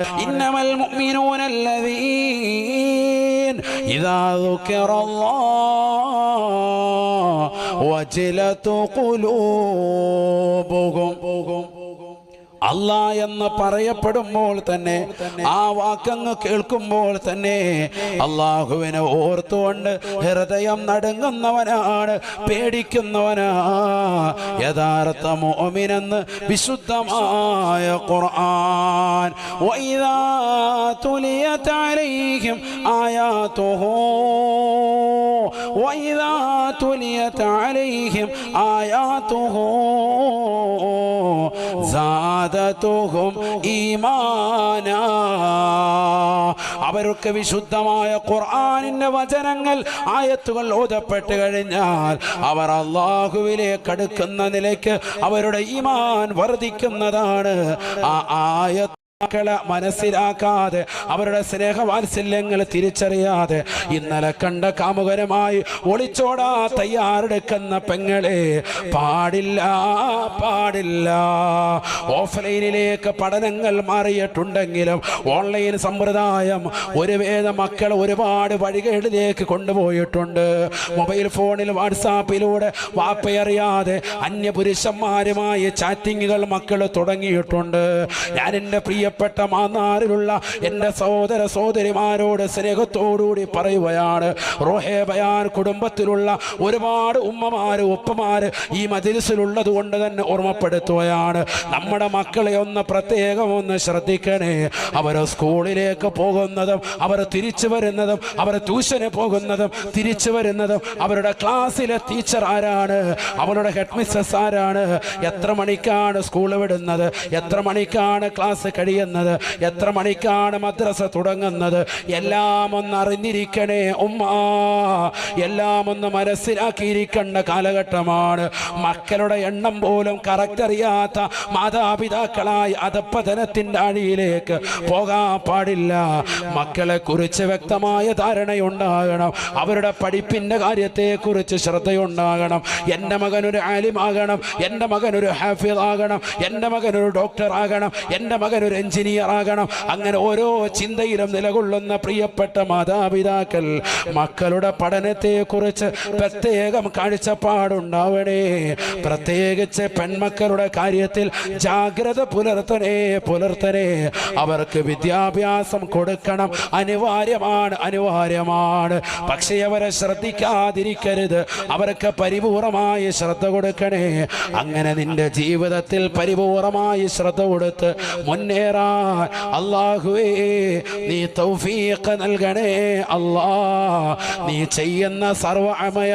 إنما المؤمنون الذين إذا ذكر الله وجلت قلوبهم. അല്ലാ എന്ന് പറയപ്പെടുമ്പോൾ തന്നെ ആ വാക്കങ്ങ് കേൾക്കുമ്പോൾ തന്നെ അള്ളാഹുവിനെ ഓർത്തുകൊണ്ട് ഹൃദയം നടുങ്ങുന്നവനാണ് പേടിക്കുന്നവനാ യഥാർത്ഥ മോമിനെന്ന് വിശുദ്ധമായ ഖുർആൻ وإذا تليت عليهم آياته وإذا تليت عليهم آياته സാദത്തുഹും ഈമാന. അവരൊക്കെ വിശുദ്ധമായ ഖുർആനിന്റെ വചനങ്ങൾ ആയത്തുകൾ ഓതപ്പെട്ട് കഴിഞ്ഞാൽ അവർ അള്ളാഹുവിലേക്ക് അടുക്കുന്ന നിലയ്ക്ക് അവരുടെ ഈമാൻ വർദ്ധിക്കുന്നതാണ്. ആ ആയത്ത് മക്കളെ മനസ്സിലാക്കാതെ അവരുടെ സ്നേഹവാത്സല്യങ്ങൾ തിരിച്ചറിയാതെ ഇന്നലെ കണ്ട കാമുകരമായി ഒളിച്ചോടാ തയ്യാറെടുക്കുന്ന പെങ്ങളെ പാടില്ല പാടില്ല. ഓഫ്ലൈനിലേക്ക് പഠനങ്ങൾ മാറിയിട്ടുണ്ടെങ്കിലും ഓൺലൈൻ സമ്പ്രദായം ഒരു വേദ മക്കൾ ഒരുപാട് വഴികളിലേക്ക് കൊണ്ടുപോയിട്ടുണ്ട്. മൊബൈൽ ഫോണിൽ വാട്സാപ്പിലൂടെ വാപ്പയറിയാതെ അന്യപുരുഷന്മാരുമായി ചാറ്റിങ്ങുകൾ മക്കൾ തുടങ്ങിയിട്ടുണ്ട്. ഞാൻ എന്റെ പ്രിയപ്പെട്ട മാന്നാറിലുള്ള എന്റെ സഹോദര സഹോദരിമാരോട് സ്നേഹത്തോടുകൂടി പറയുകയാണ്. റോഹേ ബയാൻ കുടുംബത്തിലുള്ള ഒരുപാട് ഉമ്മമാര് ഉപ്പമാര് ഈ മജിലിസിലുള്ളത് കൊണ്ട് തന്നെ ഓർമ്മപ്പെടുത്തുകയാണ്. നമ്മുടെ മക്കളെ ഒന്ന് പ്രത്യേകം ഒന്ന് ശ്രദ്ധിക്കണേ. അവർ സ്കൂളിലേക്ക് പോകുന്നതും അവർ തിരിച്ചു വരുന്നതും അവർ ട്യൂഷന് പോകുന്നതും തിരിച്ചു വരുന്നതും അവരുടെ ക്ലാസ്സിലെ ടീച്ചർ ആരാണ്? അവരുടെ ഹെഡ് മിസ്സസ് ആരാണ്? എത്ര മണിക്കാണ് സ്കൂൾ വിടുന്നത്? എത്ര മണിക്കാണ് ക്ലാസ് കഴിയുന്നത്? എത്ര മണിക്കാണ് മദ്രസ തുടങ്ങുന്നത്? എല്ലാം ഒന്ന് അറിഞ്ഞിരിക്കണേ ഉമ്മ. എല്ലാം ഒന്ന് മനസ്സിലാക്കിയിരിക്കേണ്ട കാലഘട്ടമാണ്. മക്കളുടെ എണ്ണം പോലും കറക്റ്റ് അറിയാത്ത മാതാപിതാക്കളായി അധപ്പതനത്തിന്റെ അഴിയിലേക്ക് പോകാൻ പാടില്ല. മക്കളെ കുറിച്ച് വ്യക്തമായ ധാരണയുണ്ടാകണം. അവരുടെ പഠിപ്പിന്റെ കാര്യത്തെക്കുറിച്ച് ശ്രദ്ധയുണ്ടാകണം. എന്റെ മകൻ ഒരു ആലിമാകണം. എന്റെ മകൻ ഒരു ഹാഫിദ് ആകണം. എന്റെ ഡോക്ടർ ആകണം. എന്റെ മകൻ ഒരു എഞ്ചിനീയർ ആകണം. അങ്ങനെ ഓരോ ചിന്തയിലും നിലകൊള്ളുന്ന പ്രിയപ്പെട്ട മാതാപിതാക്കൾ മക്കളുടെ പഠനത്തെക്കുറിച്ച് പ്രത്യേകം കാഴ്ചപ്പാടുണ്ടാവണേ. പ്രത്യേകിച്ച് പെൺമക്കളുടെ കാര്യത്തിൽ ജാഗ്രത പുലർത്തണേ പുലർത്തണേ. അവർക്ക് വിദ്യാഭ്യാസം കൊടുക്കണം. അനിവാര്യമാണ് അനിവാര്യമാണ്. പക്ഷേ അവരെ ശ്രദ്ധിക്കാതിരിക്കരുത്. അവർക്ക് പരിപൂർണമായി ശ്രദ്ധ കൊടുക്കണേ. അങ്ങനെ നിന്റെ ജീവിതത്തിൽ പരിപൂർണമായി ശ്രദ്ധ കൊടുത്ത് മുന്നേറാൻ അള്ളാഹുവേ നീ തൗഫീഖ് നൽകണേ. അല്ലാ നീ ചെയ്യുന്ന സർവ അമയ